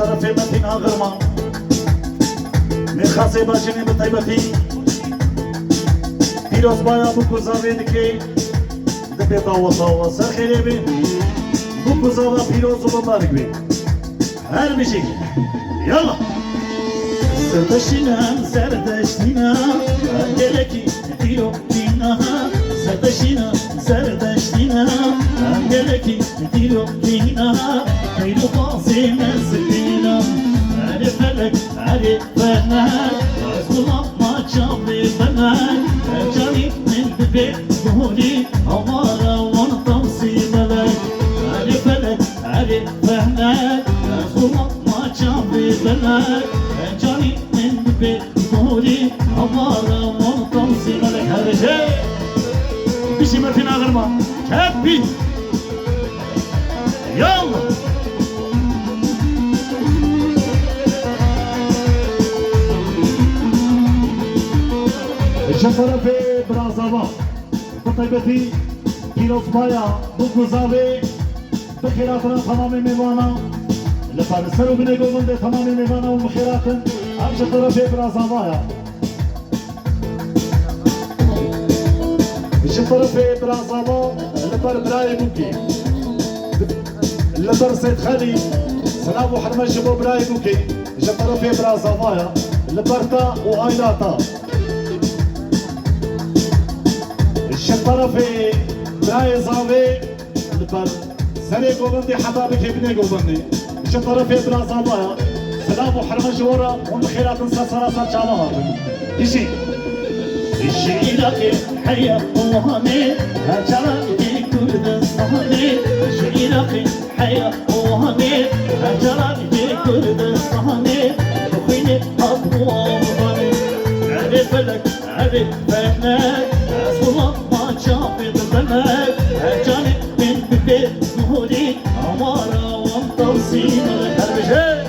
طرف متين آغرما میخواست باشینی به طیبتی پیروز بایا بو کزاوی دکی دبی داوا داوا سر خیلی بی بو کزاوا پیروز و بمارک بی هر بیشی یالا Sırdaşına, serdaşına, geleki tiro dina. Sırdaşına, serdaşına, geleki tiro dina. Kayru bazime zina, hadi eri fener Kulağıma çaldı fener Canip min dibi Duhuni avara Onu tavsiyeler Eri fener eri fener Kulağıma çaldı fener Canip min dibi Duhuni avara Onu tavsiyeler Kardeşim Bizim öpün ağırma Hep bir جمهورة في برازافا بطيبتي كيلو بايا بوكوزافي بخيراتنا تمام ميوانا لفارسلو بن جوفند تمام ميوانا ومخيرات جمهورة في برازافا جمهورة في برازافا لفار براي بوكي لفار سيد خالي سلام وحرمة جبو براي بوكي جمهورة في برازافا لبرتا وآيلاتا طرف برای زاوی لپاره سری گوزنده حتا بکی بینه گوزنده چه طرف برازاوایا سلام و حرمش ورا و مخیرات سرسرا چالا ایشی الشيرك حيا وهمي هجرني كردستاني الشيرك حيا وهمي هجرني كردستاني وخيني أبوابني عرف لك عرف فنك أصلا ما شافت بنك هجرني من بيت نوري عمارة وانت وسيمة هربشي